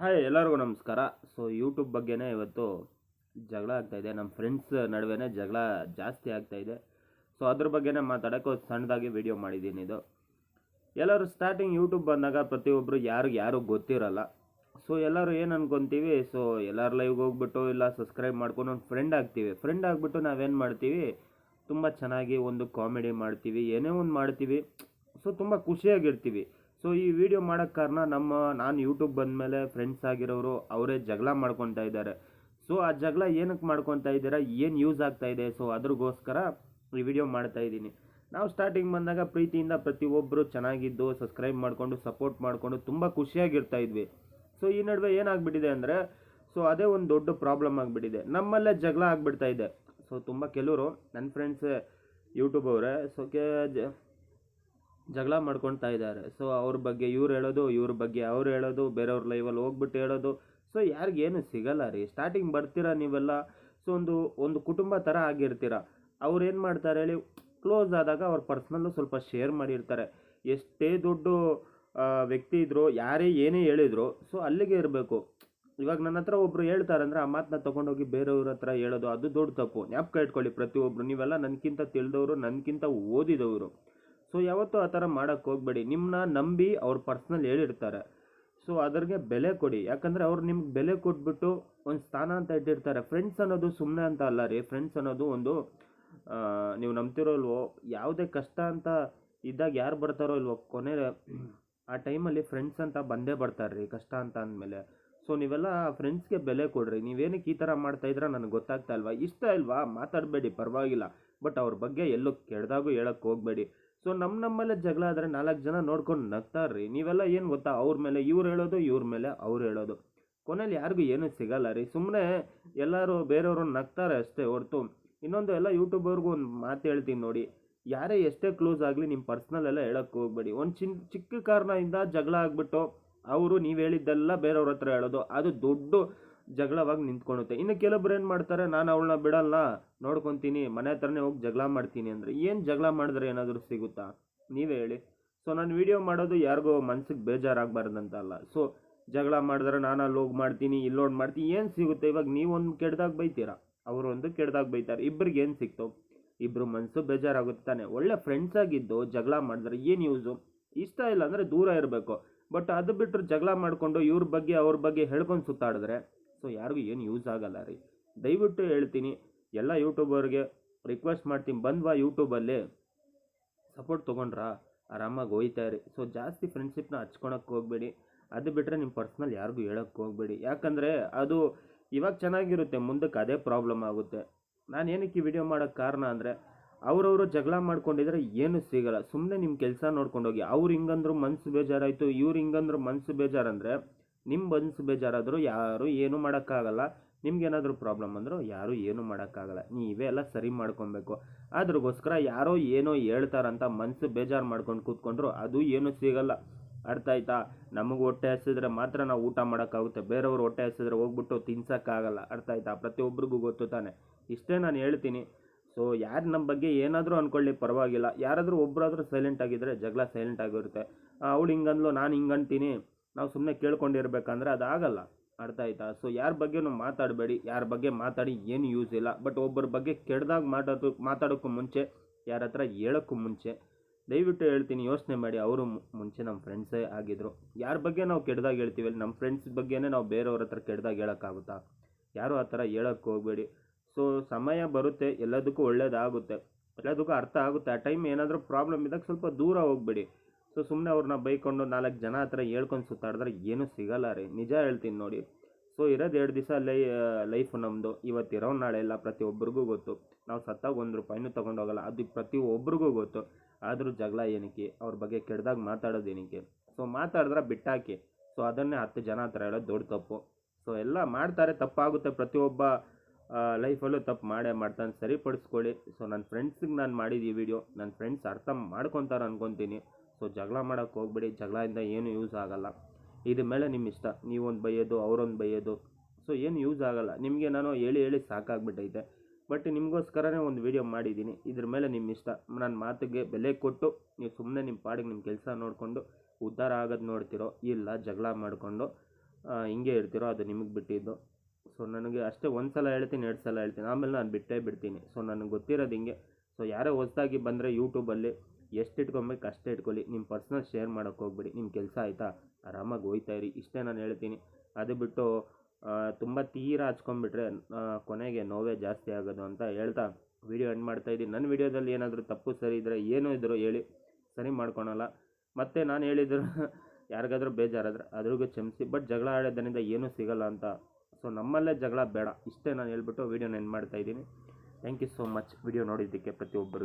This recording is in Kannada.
ಹಾಯ್ ಎಲ್ಲರಿಗೂ ನಮಸ್ಕಾರ. ಸೊ ಯೂಟ್ಯೂಬ್ ಬಗ್ಗೆನೇ ಇವತ್ತು ಜಗಳ ಆಗ್ತಾಯಿದೆ ನಮ್ಮ ಫ್ರೆಂಡ್ಸ್ ನಡುವೆನೇ ಜಗಳ ಜಾಸ್ತಿ ಆಗ್ತಾಯಿದೆ ಸೊ ಅದ್ರ ಬಗ್ಗೆನೇ ಮಾತಾಡೋಕ್ಕೆ ಸಣ್ಣದಾಗಿ ವಿಡಿಯೋ ಮಾಡಿದ್ದೀನಿ ಇದು. ಎಲ್ಲರೂ ಸ್ಟಾರ್ಟಿಂಗ್ ಯೂಟ್ಯೂಬ್ ಬಂದಾಗ ಪ್ರತಿಯೊಬ್ಬರು ಯಾರಿಗೆ ಯಾರು ಗೊತ್ತಿರಲ್ಲ. ಸೊ ಎಲ್ಲರೂ ಏನು ಅನ್ಕೊತೀವಿ? ಸೊ ಎಲ್ಲರ ಲೈವ್ಗೆ ಹೋಗ್ಬಿಟ್ಟು ಇಲ್ಲ ಸಬ್ಸ್ಕ್ರೈಬ್ ಮಾಡ್ಕೊಂಡು ಒಂದು ಫ್ರೆಂಡ್ ಆಗ್ತೀವಿ. ಫ್ರೆಂಡ್ ಆಗಿಬಿಟ್ಟು ನಾವೇನು ಮಾಡ್ತೀವಿ? ತುಂಬ ಚೆನ್ನಾಗಿ ಒಂದು ಕಾಮಿಡಿ ಮಾಡ್ತೀವಿ. ಏನೇ ಒಂದು ಮಾಡ್ತೀವಿ. ಸೊ ತುಂಬ ಖುಷಿಯಾಗಿರ್ತೀವಿ. ಸೊ ಈ ವಿಡಿಯೋ ಮಾಡೋಕ್ಕೆ ಕಾರಣ ನಮ್ಮ, ನಾನು ಯೂಟ್ಯೂಬ್ ಬಂದಮೇಲೆ ಫ್ರೆಂಡ್ಸ್ ಆಗಿರೋರು ಅವರೇ ಜಗಳ ಮಾಡ್ಕೊತಾ ಇದ್ದಾರೆ. ಸೊ ಆ ಜಗಳ ಏನಕ್ಕೆ ಮಾಡ್ಕೊತಾ ಇದ್ದೀರಾ, ಏನು ಯೂಸ್ ಆಗ್ತಾ ಇದೆ? ಸೊ ಅದ್ರಗೋಸ್ಕರ ಈ ವಿಡಿಯೋ ಮಾಡ್ತಾ ಇದ್ದೀನಿ. ನಾವು ಸ್ಟಾರ್ಟಿಂಗ್ ಬಂದಾಗ ಪ್ರೀತಿಯಿಂದ ಪ್ರತಿಯೊಬ್ಬರು ಚೆನ್ನಾಗಿದ್ದು ಸಬ್ಸ್ಕ್ರೈಬ್ ಮಾಡಿಕೊಂಡು ಸಪೋರ್ಟ್ ಮಾಡಿಕೊಂಡು ತುಂಬ ಖುಷಿಯಾಗಿರ್ತಾ ಇದ್ವಿ. ಸೊ ಈ ನಡುವೆ ಏನಾಗ್ಬಿಟ್ಟಿದೆ ಅಂದರೆ ಸೊ ಅದೇ ಒಂದು ದೊಡ್ಡ ಪ್ರಾಬ್ಲಮ್ ಆಗಿಬಿಟ್ಟಿದೆ. ನಮ್ಮಲ್ಲೇ ಜಗಳ ಆಗಿಬಿಡ್ತಾ ಇದೆ. ಸೊ ತುಂಬ ಕೆಲವರು ನನ್ನ ಫ್ರೆಂಡ್ಸ್ ಯೂಟ್ಯೂಬ್ ಅವರೇ ಸೊ ಕೆ, ಜ ಜಗಳ ಮಾಡ್ಕೊಳ್ತಾ ಇದ್ದಾರೆ. ಸೊ ಅವ್ರ ಬಗ್ಗೆ ಇವ್ರು ಹೇಳೋದು, ಇವ್ರ ಬಗ್ಗೆ ಅವ್ರು ಹೇಳೋದು, ಬೇರೆಯವ್ರ ಲೈವಲ್ಲಿ ಹೋಗ್ಬಿಟ್ಟು ಹೇಳೋದು. ಸೊ ಯಾರಿಗೇನು ಸಿಗಲ್ಲ ರೀ. ಸ್ಟಾರ್ಟಿಂಗ್ ಬರ್ತೀರಾ ನೀವೆಲ್ಲ? ಸೊ ಒಂದು ಒಂದು ಕುಟುಂಬ ಥರ ಆಗಿರ್ತೀರ. ಅವ್ರು ಏನು ಮಾಡ್ತಾರೆ ಹೇಳಿ ಕ್ಲೋಸ್ ಆದಾಗ ಅವ್ರ ಪರ್ಸ್ನಲ್ಲು ಸ್ವಲ್ಪ ಶೇರ್ ಮಾಡಿರ್ತಾರೆ. ಎಷ್ಟೇ ದೊಡ್ಡ ವ್ಯಕ್ತಿ ಇದ್ದರು ಯಾರೇ ಏನೇ ಹೇಳಿದ್ರು ಸೊ ಅಲ್ಲಿಗೆ ಇರಬೇಕು. ಇವಾಗ ನನ್ನ ಹತ್ರ ಹೇಳ್ತಾರೆ ಅಂದ್ರೆ, ಆ ಮಾತನ್ನ ತೊಗೊಂಡೋಗಿ ಬೇರೆಯವ್ರ ಹತ್ರ ಹೇಳೋದು, ಅದು ದೊಡ್ಡ ತಪ್ಪು. ಜ್ಞಾಪಕ ಇಟ್ಕೊಳ್ಳಿ ಪ್ರತಿಯೊಬ್ರು. ನೀವೆಲ್ಲ ನನಗಿಂತ ತಿಳಿದವರು ನನಗಿಂತ ಓದಿದವರು. ಸೊ ಯಾವತ್ತೂ ಆ ಥರ ಮಾಡೋಕ್ಕೆ ಹೋಗಬೇಡಿ. ನಿಮ್ಮನ್ನ ನಂಬಿ ಅವ್ರ ಪರ್ಸ್ನಲ್ ಹೇಳಿರ್ತಾರೆ. ಸೊ ಅದ್ರಿಗೆ ಬೆಲೆ ಕೊಡಿ. ಯಾಕಂದರೆ ಅವ್ರು ನಿಮ್ಗೆ ಬೆಲೆ ಕೊಟ್ಬಿಟ್ಟು ಒಂದು ಸ್ಥಾನ ಅಂತ ಇಟ್ಟಿರ್ತಾರೆ. ಫ್ರೆಂಡ್ಸ್ ಅನ್ನೋದು ಸುಮ್ಮನೆ ಅಂತ ಅಲ್ಲ ರೀ. ಫ್ರೆಂಡ್ಸ್ ಅನ್ನೋದು ಒಂದು ನೀವು ನಂಬ್ತಿರೋ ಇಲ್ವೋ ಯಾವುದೇ ಕಷ್ಟ ಅಂತ ಇದ್ದಾಗ ಯಾರು ಬರ್ತಾರೋ ಇಲ್ವೋ ಕೊನೆ ಆ ಟೈಮಲ್ಲಿ ಫ್ರೆಂಡ್ಸ್ ಅಂತ ಬಂದೇ ಬರ್ತಾರೆ ರೀ, ಕಷ್ಟ ಅಂತ ಅಂದಮೇಲೆ. ಸೊ ನೀವೆಲ್ಲ ಫ್ರೆಂಡ್ಸ್ಗೆ ಬೆಲೆ ಕೊಡ್ರಿ. ನೀವೇನಕ್ಕೆ ಈ ಥರ ಮಾಡ್ತಾ ಇದ್ರೆ ನನಗೆ ಗೊತ್ತಾಗ್ತಾ ಇಲ್ವಾ? ಇಷ್ಟ ಇಲ್ವಾ? ಮಾತಾಡಬೇಡಿ, ಪರವಾಗಿಲ್ಲ. ಬಟ್ ಅವ್ರ ಬಗ್ಗೆ ಎಲ್ಲೂ ಕೆಡ್ದಾಗೂ ಹೇಳಕ್ಕೆ ಹೋಗಬೇಡಿ. ಸೊ ನಮ್ಮ ನಮ್ಮಲ್ಲೇ ಜಗಳ ಆದರೆ ನಾಲ್ಕು ಜನ ನೋಡ್ಕೊಂಡು ನಗ್ತಾರ್ರಿ. ನೀವೆಲ್ಲ ಏನು ಗೊತ್ತಾ? ಅವ್ರ ಮೇಲೆ ಇವ್ರು ಹೇಳೋದು, ಇವ್ರ ಮೇಲೆ ಅವ್ರು ಹೇಳೋದು. ಕೊನೆಯಲ್ಲಿ ಯಾರಿಗೂ ಏನೂ ಸಿಗಲ್ಲ ರೀ. ಸುಮ್ಮನೆ ಎಲ್ಲರೂ ಬೇರೆಯವರು ನಗ್ತಾರೆ ಅಷ್ಟೇ ಹೊರತು. ಇನ್ನೊಂದು ಎಲ್ಲ ಯೂಟ್ಯೂಬರ್ಗೂ ಒಂದು ಮಾತು ಹೇಳ್ತೀನಿ ನೋಡಿ. ಯಾರೇ ಎಷ್ಟೇ ಕ್ಲೋಸ್ ಆಗಲಿ ನಿಮ್ಮ ಪರ್ಸ್ನಲ್ ಎಲ್ಲ ಹೇಳಕ್ಕೆ ಹೋಗ್ಬೇಡಿ. ಒಂದು ಚಿನ್, ಚಿಕ್ಕ ಕಾರಣದಿಂದ ಜಗಳ ಆಗ್ಬಿಟ್ಟು ಅವರು ನೀವು ಹೇಳಿದ್ದೆಲ್ಲ ಬೇರೆಯವ್ರ ಹತ್ರ ಹೇಳೋದು. ಅದು ದೊಡ್ಡ ಜಗಳವಾಗಿ ನಿಂತ್ಕೊಳುತ್ತೆ. ಇನ್ನು ಕೆಲವೊಬ್ರು ಏನು ಮಾಡ್ತಾರೆ, ನಾನು ಅವಳನ್ನ ಬಿಡಲ್ಲ, ನೋಡ್ಕೊತೀನಿ, ಮನೆ ಹತ್ರನೇ ಹೋಗಿ ಜಗಳ ಮಾಡ್ತೀನಿ ಅಂದರೆ ಏನು ಜಗಳ ಮಾಡಿದ್ರೆ ಏನಾದರೂ ಸಿಗುತ್ತಾ? ನೀವೇ ಹೇಳಿ. ಸೊ ನಾನು ವಿಡಿಯೋ ಮಾಡೋದು ಯಾರಿಗೋ ಮನ್ಸಿಗೆ ಬೇಜಾರಾಗಬಾರ್ದಂತ ಅಲ್ಲ. ಸೊ ಜಗಳ ಮಾಡಿದ್ರೆ ನಾನು ಅಲ್ಲಿ ಹೋಗಿ ಮಾಡ್ತೀನಿ ಇಲ್ಲೋಡ್ ಮಾಡ್ತೀನಿ, ಏನು ಸಿಗುತ್ತೆ? ಇವಾಗ ನೀವೊಂದು ಕೆಡ್ದಾಗ ಬೈತೀರಾ? ಅವರು ಒಂದು ಕೆಡ್ದಾಗ ಬೈತಾರೆ. ಇಬ್ಬರಿಗೆ ಏನು ಸಿಕ್ತು? ಇಬ್ಬರು ಮನಸ್ಸು ಬೇಜಾರಾಗುತ್ತೆ ತಾನೆ. ಒಳ್ಳೆ ಫ್ರೆಂಡ್ಸ್ ಆಗಿದ್ದು ಜಗಳ ಮಾಡಿದ್ರೆ ಏನು ಯೂಸು ಇಷ್ಟ ಇಲ್ಲ ಅಂದರೆ ದೂರ ಇರಬೇಕು. ಬಟ್ ಅದು ಬಿಟ್ಟರೆ ಜಗಳ ಮಾಡಿಕೊಂಡು ಇವ್ರ ಬಗ್ಗೆ, ಅವ್ರ ಬಗ್ಗೆ ಹೇಳ್ಕೊಂಡು ಸುತ್ತಾಡಿದ್ರೆ ಸೊ ಯಾರಿಗೂ ಏನು ಯೂಸ್ ಆಗಲ್ಲ ರೀ. ದಯವಿಟ್ಟು ಹೇಳ್ತೀನಿ, ಎಲ್ಲ ಯೂಟ್ಯೂಬರ್ಗೆ ರಿಕ್ವೆಸ್ಟ್ ಮಾಡ್ತೀನಿ ಬಂದ್ವಾ ಯೂಟ್ಯೂಬಲ್ಲಿ ಸಪೋರ್ಟ್ ತೊಗೊಂಡ್ರಾ ಆರಾಮಾಗಿ ಹೋಯ್ತಾ ಇರಿ. ಸೊ ಜಾಸ್ತಿ ಫ್ರೆಂಡ್ಶಿಪ್ನ ಹಚ್ಕೊಳಕ್ಕೆ ಹೋಗಬೇಡಿ. ಅದು ಬಿಟ್ಟರೆ ನಿಮ್ಮ ಪರ್ಸ್ನಲ್ ಯಾರಿಗೂ ಹೇಳೋಕ್ಕೆ ಹೋಗಬೇಡಿ. ಯಾಕಂದರೆ ಅದು ಇವಾಗ ಚೆನ್ನಾಗಿರುತ್ತೆ, ಮುಂದಕ್ಕೆ ಅದೇ ಪ್ರಾಬ್ಲಮ್ ಆಗುತ್ತೆ. ನಾನು ಏನಕ್ಕೆ ಈ ವಿಡಿಯೋ ಮಾಡೋಕ್ಕೆ ಕಾರಣ ಅಂದರೆ, ಅವರವರು ಜಗಳ ಮಾಡ್ಕೊಂಡಿದ್ರೆ ಏನು ಸಿಗಲ್ಲ. ಸುಮ್ಮನೆ ನಿಮ್ಮ ಕೆಲಸ ನೋಡ್ಕೊಂಡೋಗಿ, ಅವ್ರು ಹಿಂಗಂದ್ರು ಮನ್ಸು ಬೇಜಾರಾಯಿತು, ಇವ್ರು ಹಿಂಗಂದ್ರು ಮನ್ಸು ಬೇಜಾರಂದರೆ ನಿಮ್ಮ ಮನ್ಸು ಬೇಜಾರಾದರೂ ಯಾರು ಏನೂ ಮಾಡೋಕ್ಕಾಗಲ್ಲ. ನಿಮ್ಗೇನಾದರೂ ಪ್ರಾಬ್ಲಮ್ ಅಂದರೂ ಯಾರೂ ಏನೂ ಮಾಡೋಕ್ಕಾಗಲ್ಲ. ನೀವೇ ಎಲ್ಲ ಸರಿ ಮಾಡ್ಕೊಬೇಕು. ಅದ್ರಗೋಸ್ಕರ ಯಾರೋ ಏನೋ ಹೇಳ್ತಾರಂತ ಮನಸ್ಸು ಬೇಜಾರು ಮಾಡ್ಕೊಂಡು ಕೂತ್ಕೊಂಡ್ರು ಅದು ಏನೂ ಸಿಗಲ್ಲ. ಅರ್ಥ ಆಯ್ತಾ? ನಮಗೆ ಹೊಟ್ಟೆ ಹಸಿದ್ರೆ ಮಾತ್ರ ನಾವು ಊಟ ಮಾಡೋಕ್ಕಾಗುತ್ತೆ. ಬೇರೆಯವ್ರು ಹೊಟ್ಟೆ ಹಸಿದ್ರೆ ಹೋಗ್ಬಿಟ್ಟು ತಿನ್ಸೋಕ್ಕಾಗಲ್ಲ. ಅರ್ಥ ಆಯ್ತಾ? ಪ್ರತಿಯೊಬ್ಬರಿಗೂ ಗೊತ್ತು ತಾನೆ. ಇಷ್ಟೇ ನಾನು ಹೇಳ್ತೀನಿ. ಸೊ ಯಾರು ನಮ್ಮ ಬಗ್ಗೆ ಏನಾದರೂ ಅಂದ್ಕೊಳ್ಳಿ ಪರವಾಗಿಲ್ಲ. ಯಾರಾದರೂ ಒಬ್ಬರಾದರೂ ಸೈಲೆಂಟ್ ಆಗಿದ್ದರೆ ಜಗಳ ಸೈಲೆಂಟ್ ಆಗಿರುತ್ತೆ. ಅವಳು ಹಿಂಗಂದ್ಲು, ನಾನು ಹಿಂಗಂತೀನಿ. ನಾವು ಸುಮ್ಮನೆ ಕೇಳ್ಕೊಂಡಿರ್ಬೇಕಂದ್ರೆ ಅದಾಗಲ್ಲ. ಅರ್ಥ ಆಯ್ತಾ? ಸೊ ಯಾರ ಬಗ್ಗೆನೂ ಮಾತಾಡಬೇಡಿ. ಯಾರ ಬಗ್ಗೆ ಮಾತಾಡಿ ಏನು ಯೂಸ್ ಇಲ್ಲ. ಬಟ್ ಒಬ್ಬರ ಬಗ್ಗೆ ಕೆಡ್ದಾಗ ಮಾತಾಡೋ ಮಾತಾಡೋಕ್ಕೂ ಮುಂಚೆ, ಯಾರ ಹತ್ರ ಹೇಳೋಕ್ಕೂ ಮುಂಚೆ, ದಯವಿಟ್ಟು ಹೇಳ್ತೀನಿ, ಯೋಚನೆ ಮಾಡಿ. ಅವರು ಮುಂಚೆ ನಮ್ಮ ಫ್ರೆಂಡ್ಸೇ ಆಗಿದ್ರು. ಯಾರ ಬಗ್ಗೆ ನಾವು ಕೆಡ್ದಾಗ ಹೇಳ್ತೀವಿ ನಮ್ಮ ಫ್ರೆಂಡ್ಸ್ ಬಗ್ಗೆನೇ ನಾವು ಬೇರೆಯವ್ರ ಹತ್ರ ಕೆಡ್ದಾಗ ಹೇಳೋಕ್ಕಾಗುತ್ತಾ? ಯಾರೂ ಆ ಥರ ಹೇಳೋಕ್ಕೆ ಹೋಗಬೇಡಿ. ಸೊ ಸಮಯ ಬರುತ್ತೆ, ಎಲ್ಲದಕ್ಕೂ ಒಳ್ಳೇದಾಗುತ್ತೆ. ಎಲ್ಲದಕ್ಕೂ ಅರ್ಥ ಆಗುತ್ತೆ. ಆ ಟೈಮ್ ಏನಾದರೂ ಪ್ರಾಬ್ಲಮ್ ಇದ್ದಾಗ ಸ್ವಲ್ಪ ದೂರ ಹೋಗಬೇಡಿ. ಸೊ ಸುಮ್ಮನೆ ಅವ್ರನ್ನ ಬೈಕೊಂಡು ನಾಲ್ಕು ಜನ ಹತ್ರ ಹೇಳ್ಕೊಂಡು ಸುತ್ತಾಡಿದ್ರೆ ಏನೂ ಸಿಗಲ್ಲ ರೀ. ನಿಜ ಹೇಳ್ತೀನಿ ನೋಡಿ. ಸೊ ಇರೋದು ಎರಡು ದಿವಸ ಲೈ ಲೈಫ್ ನಮ್ಮದು ಇವತ್ತಿರೋ ನಾಳೆ ಎಲ್ಲ ಪ್ರತಿಯೊಬ್ಬರಿಗೂ ಗೊತ್ತು. ನಾವು ಸತ್ತಾಗ ಒಂದು ರೂಪಾಯಿನೂ ತೊಗೊಂಡೋಗಲ್ಲ ಅದು ಪ್ರತಿಯೊಬ್ಬರಿಗೂ ಗೊತ್ತು. ಆದರೂ ಜಗಳ ಏನಕ್ಕೆ? ಅವ್ರ ಬಗ್ಗೆ ಕೆಡ್ದಾಗ ಮಾತಾಡೋದು ಏನಕ್ಕೆ? ಸೊ ಮಾತಾಡಿದ್ರೆ ಬಿಟ್ಟಾಕಿ. ಸೊ ಅದನ್ನೇ ಹತ್ತು ಜನ ಹತ್ರ ಹೇಳೋದು ದೊಡ್ಡ ತಪ್ಪು. ಸೊ ಎಲ್ಲ ಮಾಡ್ತಾರೆ. ತಪ್ಪಾಗುತ್ತೆ. ಪ್ರತಿಯೊಬ್ಬ ಲೈಫಲ್ಲೂ ತಪ್ಪು ಮಾಡೇ ಮಾಡ್ತಾನೆ. ಸರಿಪಡಿಸ್ಕೊಳ್ಳಿ. ಸೊ ನನ್ನ ಫ್ರೆಂಡ್ಸಿಗೆ ನಾನು ಮಾಡಿದ್ದು ಈ ವಿಡಿಯೋ ನನ್ನ ಫ್ರೆಂಡ್ಸ್ ಅರ್ಥ ಮಾಡ್ಕೊತಾರೆ ಅನ್ಕೊತೀನಿ. ಸೊ ಜಗಳ ಮಾಡೋಕ್ಕೆ ಹೋಗ್ಬೇಡಿ. ಜಗಳದಿಂದ ಏನು ಯೂಸ್ ಆಗೋಲ್ಲ. ಇದ್ರ ಮೇಲೆ ನಿಮ್ಮ ಇಷ್ಟ. ನೀವೊಂದು ಬೈಯೋದು, ಅವರೊಂದು ಬೈಯೋದು. ಸೊ ಏನು ಯೂಸ್ ಆಗೋಲ್ಲ. ನಿಮಗೆ ನಾನು ಹೇಳಿ ಹೇಳಿ ಸಾಕಾಗ್ಬಿಟ್ಟೈತೆ ಬಟ್ ನಿಮಗೋಸ್ಕರನೇ ಒಂದು ವಿಡಿಯೋ ಮಾಡಿದ್ದೀನಿ ಇದ್ರ ಮೇಲೆ ನಿಮ್ಮ ಇಷ್ಟ. ನನ್ನ ಮಾತಿಗೆ ಬೆಲೆ ಕೊಟ್ಟು ನೀವು ಸುಮ್ಮನೆ ನಿಮ್ಮ ಪಾಡಿಗೆ ನಿಮ್ಮ ಕೆಲಸ ನೋಡಿಕೊಂಡು ಉದ್ಧಾರ ಆಗೋದು ನೋಡ್ತಿರೋ, ಇಲ್ಲ ಜಗಳ ಮಾಡಿಕೊಂಡು ಹಿಂಗೆ ಇರ್ತಿರೋ ಅದು ನಿಮಗೆ ಬಿಟ್ಟಿದ್ದು. ಸೊ ನನಗೆ ಅಷ್ಟೇ ಒಂದು ಸಲ ಹೇಳ್ತೀನಿ, ಎರಡು ಸಲ ಹೇಳ್ತೀನಿ. ಆಮೇಲೆ ನಾನು ಬಿಟ್ಟೇ ಬಿಡ್ತೀನಿ. ಸೊ ನನಗೆ ಗೊತ್ತಿರೋದು ಹಿಂಗೆ. ಸೊ ಯಾರೇ ಹೊಸ್ದಾಗಿ ಬಂದರೆ ಯೂಟ್ಯೂಬಲ್ಲಿ ಎಷ್ಟು ಇಟ್ಕೊಬೇಕು ಅಷ್ಟೇ ಇಟ್ಕೊಳ್ಳಿ. ನಿಮ್ಮ ಪರ್ಸ್ನಲ್ ಶೇರ್ ಮಾಡೋಕ್ಕೆ ಹೋಗ್ಬಿಡಿ. ನಿಮ್ಮ ಕೆಲಸ ಆಯಿತಾ? ಆರಾಮಾಗಿ ಹೋಯ್ತಾ ಇರಿ. ಇಷ್ಟೇ ನಾನು ಹೇಳ್ತೀನಿ. ಅದು ಬಿಟ್ಟು ತುಂಬ ತೀರಾ ಹಚ್ಕೊಂಬಿಟ್ರೆ ಕೊನೆಗೆ ನೋವೇ ಜಾಸ್ತಿ ಆಗೋದು ಅಂತ ಹೇಳ್ತಾ ವಿಡಿಯೋ ಎಂಡ್ ಮಾಡ್ತಾ ಇದ್ದೀನಿ. ನನ್ನ ವಿಡಿಯೋದಲ್ಲಿ ಏನಾದರೂ ತಪ್ಪು, ಸರಿ ಇದ್ದರೆ ಏನೂ ಇದ್ದರೂ ಹೇಳಿ. ಸರಿ ಮಾಡ್ಕೊಳಲ್ಲ. ಮತ್ತು ನಾನು ಹೇಳಿದ್ರು, ಯಾರಿಗಾದ್ರೂ ಬೇಜಾರಾದ್ರೆ ಅದ್ರಿಗೂ ಕ್ಷಮಿಸಿ. ಬಟ್ ಜಗಳ ಆಡೋದ್ರಿಂದ ಏನೂ ಸಿಗಲ್ಲ ಅಂತ. ಸೊ ನಮ್ಮಲ್ಲೇ ಜಗಳ ಬೇಡ. ಇಷ್ಟೇ ನಾನು ಹೇಳ್ಬಿಟ್ಟು ವಿಡಿಯೋನ ಎಂಡ್ ಮಾಡ್ತಾ ಇದ್ದೀನಿ. Thank you so much video ನೋಡಿದ್ದಕ್ಕೆ ಪ್ರತಿಯೊಬ್ಬರು